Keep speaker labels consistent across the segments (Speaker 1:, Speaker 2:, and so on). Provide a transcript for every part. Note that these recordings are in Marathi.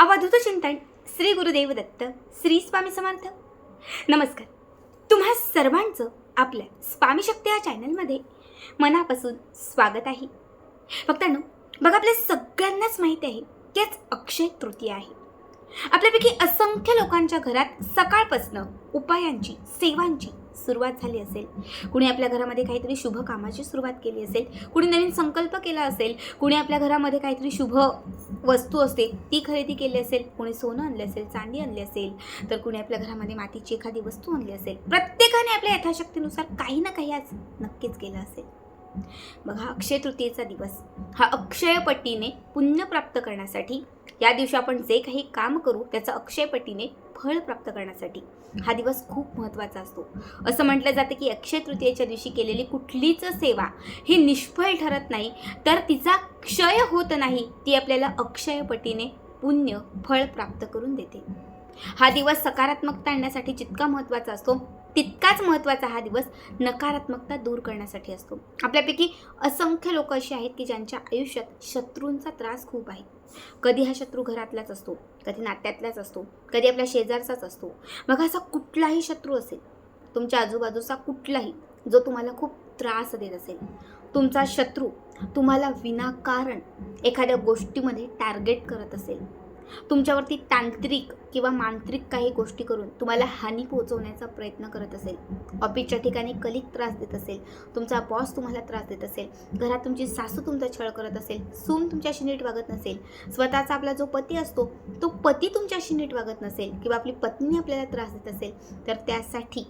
Speaker 1: अवधूत चिंतन श्री गुरुदेव दत्त श्री स्वामी समर्थ. नमस्कार. तुम्हा सर्वांचं आपल्या स्वामी शक्ती या चॅनलमध्ये मनापासून स्वागत आहे. फक्त बघा आपल्या सगळ्यांनाच माहिती आहे की आज अक्षय तृतीया आहे. आपल्यापैकी असंख्य लोकांच्या घरात सकाळपासनं उपायांची सेवांची सुरुवात झाली असेल. कुणी आपल्या घरामध्ये काहीतरी शुभ कामाची सुरुवात केली असेल कुणी नवीन संकल्प केला असेल कुणी आपल्या घरामध्ये काहीतरी शुभ वस्तू असते ती खरेदी केली असेल कोणी सोनं आणले असेल चांदी आणली असेल तर कुणी आपल्या घरामध्ये मातीची एखादी वस्तू आणली असेल प्रत्येकाने आपल्या यथाशक्तीनुसार काही ना काही आज नक्कीच केलं असेल. बघा अक्षय तृतीयेचा दिवस. हा अक्षयपट्टीने पुण्य प्राप्त करण्यासाठी या दिवशी आपण जे काही काम करू त्याचं अक्षयपटीने फळ प्राप्त करण्यासाठी. हा दिवस खूप महत्त्वाचा असतो. असं म्हटलं जातं की अक्षय तृतीयेच्या दिवशी केलेली कुठलीच सेवा ही निष्फळ ठरत नाही. तर तिचा क्षय होत नाही ती आपल्याला अक्षयपटीने पुण्य फळ प्राप्त करून देते. हा दिवस सकारात्मकता आणण्यासाठी जितका महत्त्वाचा असतो तितकाच महत्त्वाचा हा दिवस नकारात्मकता दूर करण्यासाठी असतो. आपल्यापैकी असंख्य लोक अशी आहेत की ज्यांच्या आयुष्यात शत्रूंचा त्रास खूप आहे. कधी हा शत्रू घरातलाच असतो कधी नात्यातलाच असतो कधी आपल्या शेजारचाच असतो. मग असा कुठलाही शत्रू असेल तुमच्या आजूबाजूचा कुठलाही जो तुम्हाला खूप त्रास देत असेल तुमचा शत्रू तुम्हाला विनाकारण एखाद्या गोष्टीमध्ये टार्गेट करत असेल तुमच्यावरती तांत्रिक किंवा मांत्रिक काही गोष्टी करून तुम्हाला हानी पोहोचवण्याचा प्रयत्न करत असेल. ऑफिसच्या ठिकाणी कलिक त्रास देत असेल. तुमचा बॉस तुम्हाला त्रास देत असेल. घरात तुमची सासू तुमचा छळ करत असेल. सून तुमच्याशी नीट वागत नसेल. स्वतःचा आपला जो पती असतो तो पती तुमच्याशी नीट वागत नसेल किंवा आपली पत्नी आपल्याला त्रास देत असेल तर त्यासाठी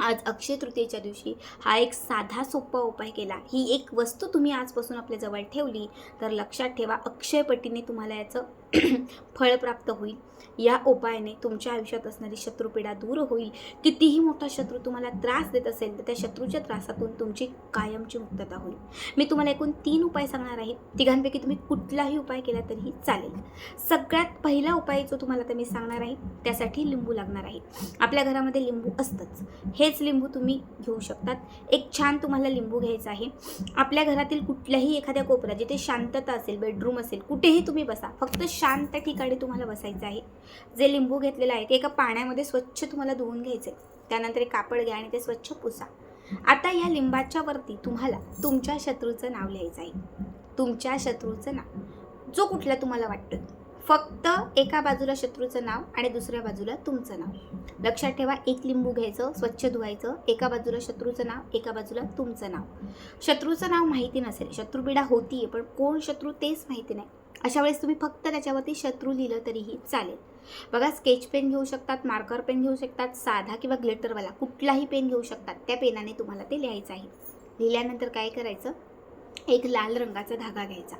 Speaker 1: आज अक्षय तृतीयेच्या दिवशी हा एक साधा सोपा उपाय केला. ही एक वस्तू तुम्ही आजपासून आपल्या जवळ ठेवली तर लक्षात ठेवा अक्षयपटीने तुम्हाला याचं फळ प्राप्त होईल. या उपायाने तुमच्या आयुष्यात असणारी शत्रुपीडा दूर होईल. कितीही मोठा शत्रू तुम्हाला त्रास देत असेल तर त्या शत्रूच्या त्रासातून तुमची कायमची मुक्तता होईल. मी तुम्हाला एकूण तीन उपाय सांगणार आहे. तिघांपैकी तुम्ही कुठलाही उपाय केला तरीही चालेल. सगळ्यात पहिला उपाय जो तुम्हाला तर मी सांगणार आहे त्यासाठी लिंबू लागणार आहे. आपल्या घरामध्ये लिंबू असतंच. हेच लिंबू तुम्ही घेऊ शकतात. एक छान तुम्हाला लिंबू घ्यायचा आहे. आपल्या घरातील कुठल्याही एखाद्या कोपऱ्यात जिथे शांतता असेल बेडरूम असेल कुठेही तुम्ही बसा फक्त शांत ठिकाणी तुम्हाला बसायचं आहे. जे लिंबू घेतलेलं आहे ते एका पाण्यामध्ये स्वच्छ तुम्हाला धुवून घ्यायचे त्यानंतर एक कापड घ्या आणि ते स्वच्छ पुसा. आता या लिंबाच्या वरती तुम्हाला तुमच्या शत्रूचं नाव लिहायचं आहे. तुमच्या शत्रूचं नाव. जो कुठला तुम्हाला वाटतं. फक्त एका बाजूला शत्रूचं नाव आणि दुसऱ्या बाजूला तुमचं नाव. लक्षात ठेवा एक लिंबू घ्यायचं स्वच्छ धुवायचं. एका बाजूला शत्रूचं नाव एका बाजूला तुमचं नाव. शत्रूचं नाव माहिती नसेल. शत्रुपीडा होतीये पण कोण शत्रू तेच माहिती नाही. अशा वेळेस तुम्ही फक्त त्याच्यावरती शत्रू लिहिलं तरीही चालेल. बघा स्केच पेन घेऊ शकतात मार्कर पेन घेऊ शकतात साधा किंवा ग्लिटरवाला कुठलाही पेन घेऊ शकतात. त्या पेनाने तुम्हाला ते लिहायचं आहे. लिहिल्यानंतर काय करायचं? एक लाल रंगाचा धागा घ्यायचा.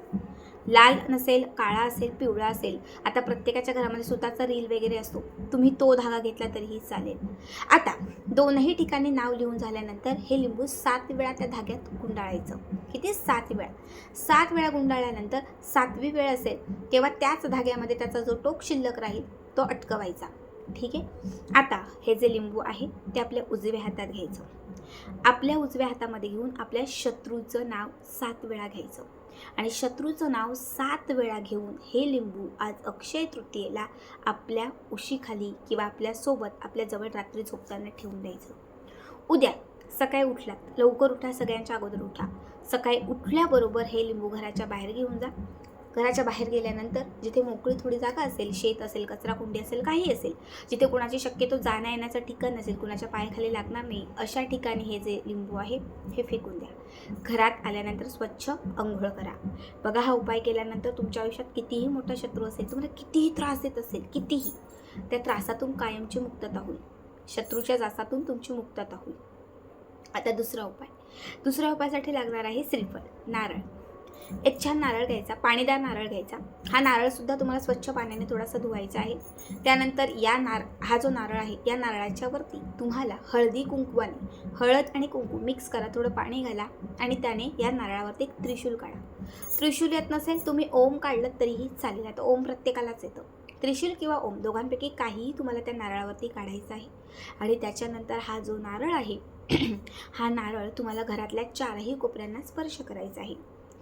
Speaker 1: लाल नसेल काळा असेल पिवळा असेल आता प्रत्येकाच्या घरामध्ये स्वतःचा रील वगैरे असतो तुम्ही तो धागा घेतला तरीही चालेल. आता दोनही ठिकाणी नाव लिहून झाल्यानंतर हे लिंबू सात वेळा त्या धाग्यात गुंडाळायचं. किती? सात वेळा. सात वेळा गुंडाळल्यानंतर सातवी वेळ असेल तेव्हा त्याच धाग्यामध्ये त्याचा जो टोक शिल्लक राहील तो अटकवायचा. ठीक आहे? आता हे जे लिंबू आहे ते आपल्या उजव्या हातात घ्यायचं. आपल्या उजव्या हातामध्ये घेऊन आपल्या शत्रूचं नाव सात वेळा घ्यायचं. आणि शत्रूचं नाव सात वेळा घेऊन हे लिंबू आज अक्षय तृतीयेला आपल्या उशीखाली किंवा आपल्यासोबत आपल्याजवळ रात्री झोपताना ठेवून द्यायचं. उद्या सकाळी उठलात लवकर उठा सगळ्यांच्या अगोदर उठा. सकाळी उठल्याबरोबर हे लिंबू घराच्या बाहेर घेऊन जा. घराच्या बाहेर गेल्यानंतर जिथे मोकळी थोडी जागा असेल शेत असेल कचरा कुंडी असेल काही असेल जिथे कोणाची शक्यतो जाण्या येण्याचं ठिकाण नसेल कुणाच्या पायाखाली लागणार नाही अशा ठिकाणी हे जे लिंबू आहे हे फेकून द्या. घरात आल्यानंतर स्वच्छ अंघोळ करा. बघा हा उपाय केल्यानंतर तुमच्या आयुष्यात कितीही मोठा शत्रू असेल तुम्हाला कितीही त्रास देत असेल कितीही त्या त्रासातून कायमची मुक्तता होईल. शत्रूच्या जासातून तुमची मुक्तता होईल. आता दुसरा उपाय. दुसऱ्या उपायासाठी लागणार आहे श्रीफळ नारळ. एक छान नारळ घ्यायचा पाणीदार नारळ घ्यायचा. हा नारळसुद्धा तुम्हाला स्वच्छ पाण्याने थोडासा धुवायचा आहे. त्यानंतर या नार हा जो नारळ आहे या नारळाच्या वरती तुम्हाला हळदी कुंकवाने हळद आणि कुंकू मिक्स करा थोडं पाणी घाला आणि त्याने या नारळावरती एक त्रिशूल काढा. त्रिशूल येत नसेल तुम्ही ओम काढलं तरीही चालेल. आता ओम प्रत्येकालाच येतं. त्रिशूल किंवा ओम दोघांपैकी काहीही तुम्हाला त्या नारळावरती काढायचं आहे. आणि त्याच्यानंतर हा जो नारळ आहे हा नारळ तुम्हाला घरातल्या चारही कोपऱ्यांना स्पर्श करायचा आहे.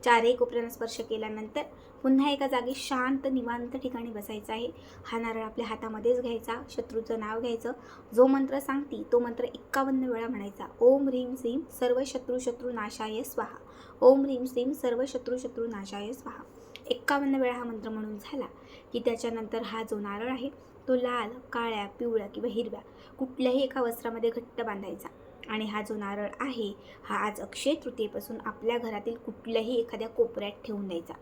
Speaker 1: चारही कोपऱ्यांना स्पर्श केल्यानंतर पुन्हा एका जागी शांत निवांत ठिकाणी बसायचं आहे. हा नारळ आपल्या हातामध्येच घ्यायचा शत्रूचं नाव घ्यायचं. जो मंत्र सांगती तो मंत्र एक्कावन्न वेळा म्हणायचा. ओम ह्रीम श्रीम सर्व शत्रू शत्रू नाशाय स्वाहा. ओम ह्रीम श्रीम सर्व शत्रू शत्रू नाशाय स्वाहा. एक्कावन्न वेळा हा मंत्र म्हणून झाला की त्याच्यानंतर हा जो नारळ आहे तो लाल काळ्या पिवळ्या किंवा हिरव्या कुठल्याही एका वस्त्रामध्ये घट्ट बांधायचा. आणि हा जो नारळ आहे हा आज अक्षय तृतीयेपासून आपल्या घरातील कुठल्याही एखाद्या कोपऱ्यात ठेवून द्यायचा.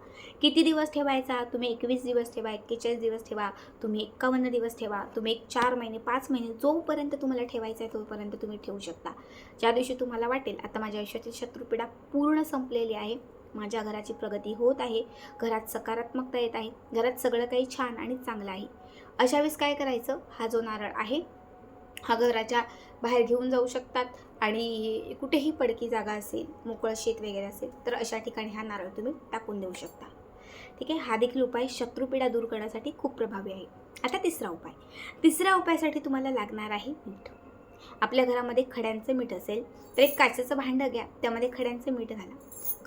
Speaker 1: किती दिवस ठेवायचा? तुम्ही एकवीस दिवस ठेवा एक्केचाळीस दिवस ठेवा तुम्ही एक्कावन्न दिवस ठेवा तुम्ही एक चार महिने पाच महिने जोपर्यंत तुम्हाला ठेवायचा आहे तोपर्यंत तुम्ही ठेवू शकता. ज्या दिवशी तुम्हाला वाटेल आता माझ्या आयुष्यातील शत्रुपीडा पूर्ण संपलेली आहे. माझ्या घराची प्रगती होत आहे. घरात सकारात्मकता येत आहे. घरात सगळं काही छान आणि चांगलं आहे. अशा वेळेस काय करायचं? हा जो नारळ आहे हा घराच्या बाहेर घेऊन जाऊ शकतात. आणि कुठेही पडकी जागा असेल मोकळं शेत वगैरे असेल तर अशा ठिकाणी हा नारळ तुम्ही टाकून देऊ शकता. ठीक आहे? हा देखील उपाय शत्रुपीडा दूर करण्यासाठी खूप प्रभावी आहे. आता तिसरा उपाय. तिसऱ्या उपायासाठी तुम्हाला लागणार आहे मीठ आपल्या घरामध्ये खड्यांचं मीठ असेल तर एक काचेचं भांडं घ्या त्यामध्ये खड्यांचं मीठ घाला.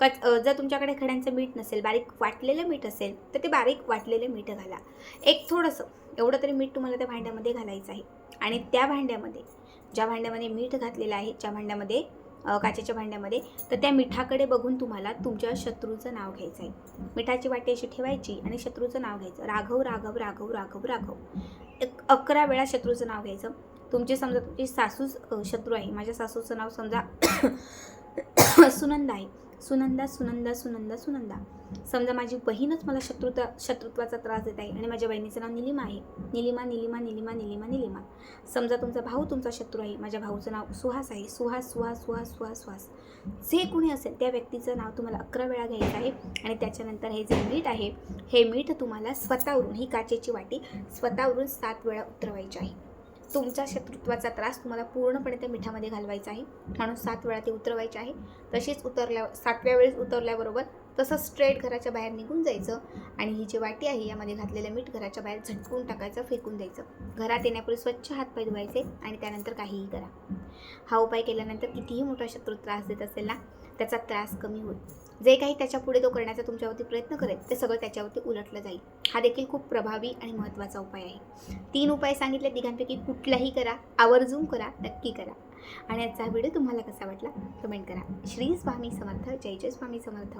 Speaker 1: कच जर तुमच्याकडे खड्यांचं मीठ नसेल बारीक वाटलेलं मीठ असेल तर ते बारीक वाटलेलं मीठ घाला. एक थोडंसं एवढं तरी मीठ तुम्हाला त्या भांड्यामध्ये घालायचं आहे. आणि त्या भांड्यामध्ये ज्या भांड्यामध्ये मीठ घातलेलं आहे ज्या भांड्यामध्ये काचेच्या भांड्यामध्ये तर त्या मिठाकडे बघून तुम्हाला तुमच्या शत्रूचं नाव घ्यायचं आहे. मिठाची वाटी अशी ठेवायची आणि शत्रूचं नाव घ्यायचं. राघव राघव राघव राघव राघव. एक अकरा वेळा शत्रूचं नाव घ्यायचं. तुमची समजा तुमची सासूच शत्रू आहे. माझ्या सासूचं नाव समजा सुनंदा आहे. सुनंदा सुनंदा सुनंदा सुनंदा. समजा माझी बहीणच मला शत्रुता शत्रुत्वाचा त्रास देत आहे आणि माझ्या बहिणीचं नाव निलिमा आहे. निलिमा निलिमा निलिमा निलिमा निलिमा. समजा तुमचा भाऊ तुमचा शत्रू आहे. माझ्या भाऊचं नाव सुहास आहे. सुहास सुहास सुहास सुहास सुहास. जे कोणी असेल त्या व्यक्तीचं नाव तुम्हाला अकरा वेळा घ्यायचं आहे आणि त्याच्यानंतर हे जे मीठ आहे हे मीठ तुम्हाला स्वतःवरून ही काचेची वाटी स्वतःवरून सात वेळा उतरवायची आहे. तुमच्या शत्रुत्वाचा त्रास तुम्हाला पूर्णपणे त्या मिठामध्ये घालवायचा आहे. म्हणून सात वेळा ते उतरवायचे आहे. तशीच उतरल्या सातव्या वेळेस उतरल्याबरोबर तसं स्ट्रेट घराच्या बाहेर निघून जायचं आणि ही जी वाटी आहे यामध्ये घातलेलं मीठ घराच्या बाहेर झटकून टाकायचं फेकून द्यायचं. घरात येण्यापूर्वी स्वच्छ हातपाय धुवायचे आणि त्यानंतर काहीही करा. हा उपाय केल्यानंतर कितीही मोठा शत्रू त्रास देत असेल ना त्याचा त्रास कमी होईल. जे काही त्याच्या पुढे तो करण्याचा तुमच्यावरती प्रयत्न करेल ते सगळं त्याच्यावरती उलटलं जाईल. हा देखील खूप प्रभावी आणि महत्त्वाचा उपाय आहे. तीन उपाय सांगितले तिघांपैकी कुठलाही करा. आवर्जून करा नक्की करा. आणि आजचा व्हिडिओ तुम्हाला कसा वाटला कमेंट करा. श्री स्वामी समर्थ जय जय स्वामी समर्थ.